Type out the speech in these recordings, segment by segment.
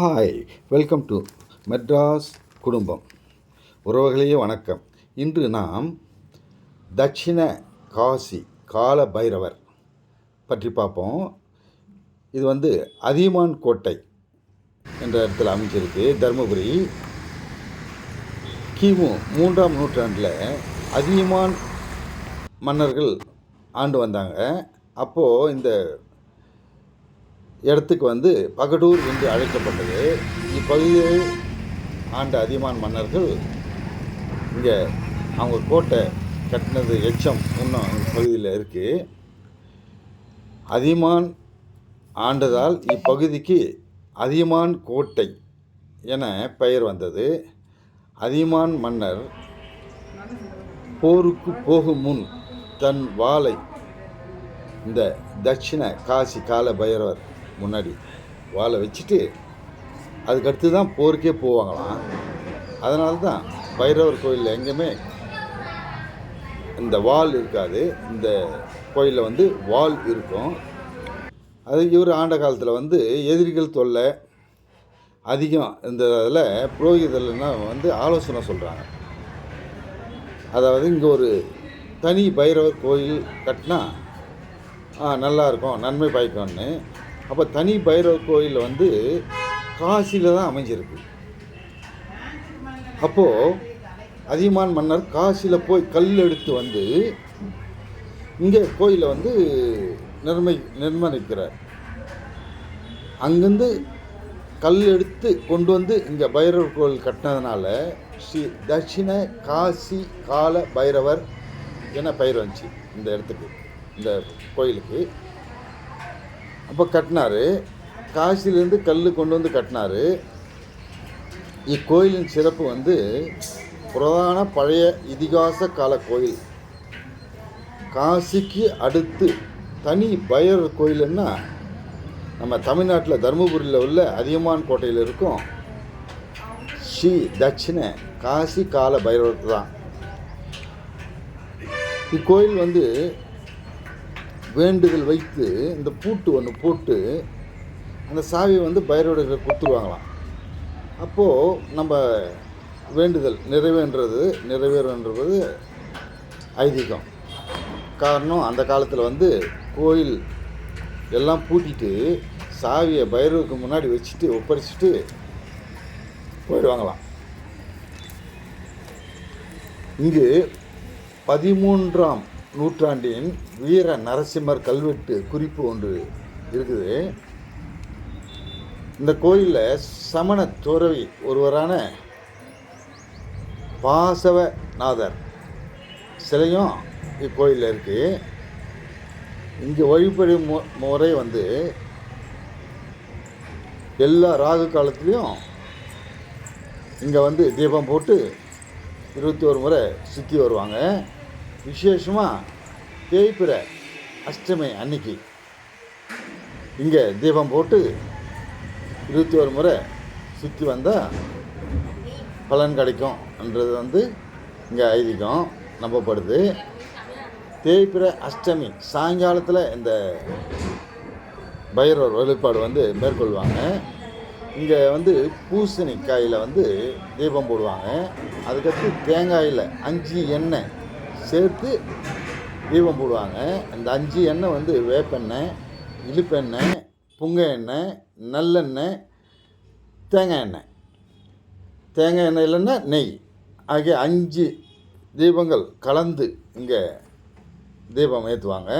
Hi welcome to Madras குடும்பம் உறவுகளையே வணக்கம். இன்று நாம் தட்சிண காசி கால பைரவர் பற்றி பார்ப்போம். இது வந்து அதியமான் கோட்டை என்ற இடத்துல அமைஞ்சிருக்கு தருமபுரி. கிமு மூன்றாம் நூற்றாண்டில் அதியமான் மன்னர்கள் ஆண்டு வந்தாங்க. அப்போது இந்த இடத்துக்கு வந்து பகடூர் என்று அழைக்கப்பட்டது. இப்பகுதியை ஆண்ட அதியமான் மன்னர்கள் இங்கே அவங்க கோட்டை கட்டினது எச்சம் இன்னும் பகுதியில் இருக்குது அதியமான் ஆண்டதால் இப்பகுதிக்கு அதியமான் கோட்டை என பெயர் வந்தது. அதியமான் மன்னர் போருக்கு போகும் முன் தன் வாளை இந்த தட்சிண காசி கால பைரவர் முன்னாடி வாழை வச்சுட்டு அதுக்கடுத்து தான் போருக்கே போவாங்களாம். அதனால தான் பைரவர் கோயிலில் எங்கேயுமே இந்த வால் இருக்காது. இந்த கோயிலில் வந்து வால் இருக்கும். அது இவர் ஆண்ட காலத்தில் வந்து எதிரிகள் தொல்லை அதிகம். இந்த இதில் புரோகிதர்லாம் வந்து ஆலோசனை சொல்கிறாங்க அதாவது இங்கே ஒரு தனி பைரவர் கோயில் கட்டினா நல்லாயிருக்கும் நன்மை பயக்கும்னு. அப்போ தனி பைரவர் கோயில் வந்து காசியில் தான் அமைஞ்சிருக்கு. அப்போது அதியமான் மன்னர் காசியில் போய் கல் எடுத்து வந்து இங்கே கோயிலை வந்து நிர்மை நிர்மாணிக்கிறார். அங்கேருந்து கல் எடுத்து கொண்டு வந்து இங்கே பைரவர் கோயில் கட்டினதுனால ஸ்ரீ தட்சிண காசி கால பைரவர் என பெயர் வந்துச்சு இந்த இடத்துக்கு இந்த கோயிலுக்கு. அப்போ கட்டினார். காசிலேருந்து கல் கொண்டு வந்து கட்டினார். இக்கோயிலின் சிறப்பு வந்து புரதான பழைய இதிகாச கால கோயில். காசிக்கு அடுத்து தனி பைரவர் கோயிலுன்னா நம்ம தமிழ்நாட்டில் தருமபுரியில் உள்ள அதியமான் கோட்டையில் இருக்கும். ஸ்ரீ தட்சிண காசி கால பைரவர் தான். இக்கோயில் வந்து வேண்டுதல் வைத்து இந்த பூட்டு ஒன்று போட்டு அந்த சாவியை வந்து பைரவர்கிட்ட கொடுத்துருவாங்களாம் அப்போது நம்ம வேண்டுதல் நிறைவேன்றது நிறைவேறுன்றது ஐதீகம். காரணம் அந்த காலத்தில் வந்து கோயில் எல்லாம் பூட்டிட்டு சாவியை பைரவருக்கு முன்னாடி வச்சுட்டு ஒப்படைச்சிட்டு போயிடுவாங்களாம். இங்கு பதிமூன்றாம் நூற்றாண்டின் வீர நரசிம்மர் கல்வெட்டு குறிப்பு ஒன்று இருக்குது. இந்த கோயிலில் சமண துறவி ஒருவரான பாசவநாதர் சிலையும் இக்கோயிலில் இருக்குது இங்கே வழிபடும் மு முறை வந்து எல்லா ராகு காலத்துலேயும் இங்கே வந்து தீபம் போட்டு இருபத்தி ஒரு முறை சுற்றி வருவாங்க. விசேஷமாக தேய்பிற அஷ்டமி அன்னைக்கு. இங்கே தீபம் போட்டு இருபத்தி ஒரு முறை சுற்றி வந்தால் பலன் கிடைக்கும்ன்றது வந்து இங்கே ஐதீகம் நம்பப்படுது. தேய்பிற அஷ்டமி சாயங்காலத்தில் இந்த பைரவர் வழிபாடு வந்து மேற்கொள்வாங்க. இங்கே வந்து பூசணிக்காயில் வந்து தீபம் போடுவாங்க. அதுக்கடுத்து தேங்காயில் அஞ்சு எண்ணெய் சேர்த்து தீபம் போடுவாங்க. அந்த அஞ்சு எண்ணெய் வந்து வேப்பெண்ணெய் இழுப்பெண்ணெய் புங்க எண்ணெய் நல்லெண்ணெய் தேங்காய் எண்ணெய். தேங்காய் எண்ணெய் இல்லைன்னா நெய். ஆகிய அஞ்சு தீபங்கள் கலந்து இங்கே தீபம் ஏற்றுவாங்க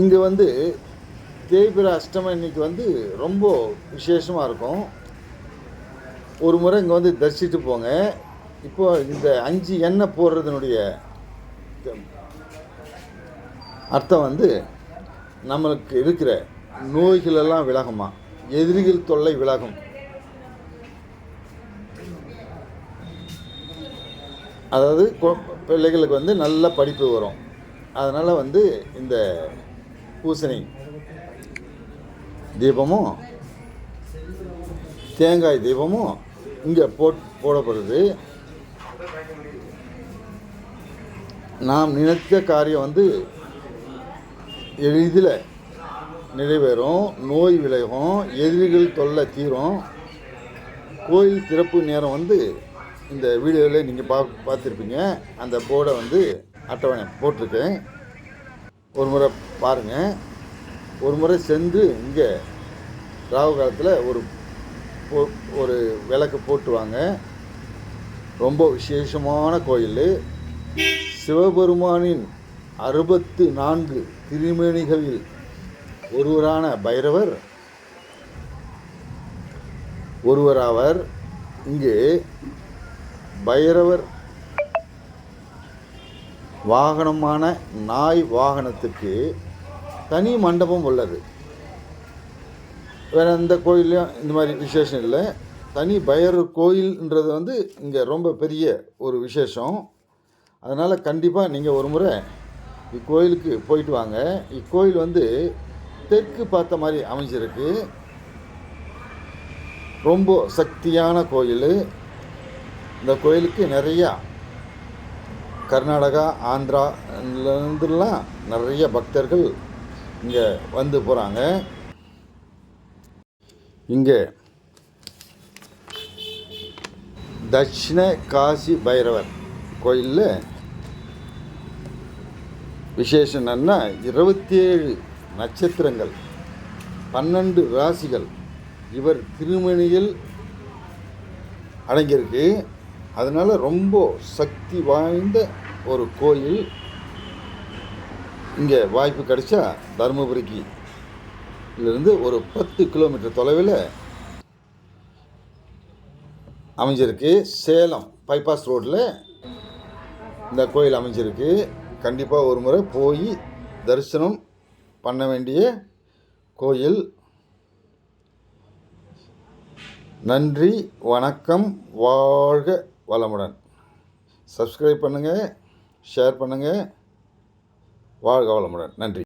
இங்கே வந்து தேய்பிர அஷ்டமி இன்னைக்கு வந்து ரொம்ப விசேஷமாக இருக்கும். ஒரு முறை இங்கே வந்து தரிசிட்டு போங்க. இப்போ இந்த அஞ்சு எண்ணெய் போடுறதுனுடைய அர்த்தம் வந்து நம்மளுக்கு இருக்கிற நோய்களெல்லாம் விலகுமா? எதிரிகள் தொல்லை விலகும். அதாவது பிள்ளைகளுக்கு வந்து நல்ல படிப்பு வரும். அதனால் வந்து இந்த பூசணி தீபமும் தேங்காய் தீபமும் இங்கே போட் போடப்படுது. நாம் நினைத்த காரியம் வந்து எளிதில் நிறைவேறும் நோய் விலகும் எதிரிகள் தொல்லை தீரும். கோயில் திறப்பு நேரம் வந்து இந்த வீடியோவில் நீங்கள் பா பார்த்துருப்பீங்க. அந்த போர்டை வந்து அட்டவணை போட்டிருக்கேன். ஒரு முறை பாருங்கள் ஒரு முறை சென்று இங்கே ராகு காலத்தில் ஒரு ஒரு விளக்கு போட்டுருவாங்க ரொம்ப விசேஷமான கோயில். சிவபெருமானின் அறுபத்து நான்கு திருமேனிகளில் ஒருவரான பைரவர் ஒருவராவர் இங்கு பைரவர் வாகனமான நாய் வாகனத்துக்கு தனி மண்டபம் உள்ளது. வேறு எந்த கோயிலையும் இந்த மாதிரி விசேஷம் இல்லை. தனி பைரவர் கோயில்ன்றது வந்து இங்கே ரொம்ப பெரிய ஒரு விசேஷம். அதனால் கண்டிப்பாக நீங்கள் ஒரு முறை இக்கோயிலுக்கு போயிட்டு வாங்க. இக்கோயில் வந்து தெற்கு பார்த்த மாதிரி அமைஞ்சிருக்கு. ரொம்ப சக்தியான கோயில். இந்த கோயிலுக்கு நிறையா கர்நாடகா ஆந்திராலேருந்துலாம் நிறைய பக்தர்கள் இங்கே வந்து போகிறாங்க இங்கே தட்சிண காசி பைரவர் கோயிலில் விசேஷம் என்னன்னா இருபத்தி ஏழு நட்சத்திரங்கள் பன்னெண்டு ராசிகள் இவர் திருமணியில் அடங்கியிருக்கு. அதனால் ரொம்ப சக்தி வாய்ந்த ஒரு கோயில் இங்கே வாய்ப்பு கிடைச்சா தருமபுரிக்கு இருந்து ஒரு பத்து கிலோமீட்டர் தொலைவில் அமைஞ்சிருக்கு. சேலம் பைபாஸ் ரோட்டில் இந்த கோயில் அமைஞ்சிருக்கு. கண்டிப்பாக ஒரு முறை போய் தரிசனம் பண்ண வேண்டிய கோயில். நன்றி வணக்கம் வாழ்க வளமுடன். சப்ஸ்கிரைப் பண்ணுங்கள் ஷேர் பண்ணுங்கள் வாழ்க வளமுடன். நன்றி.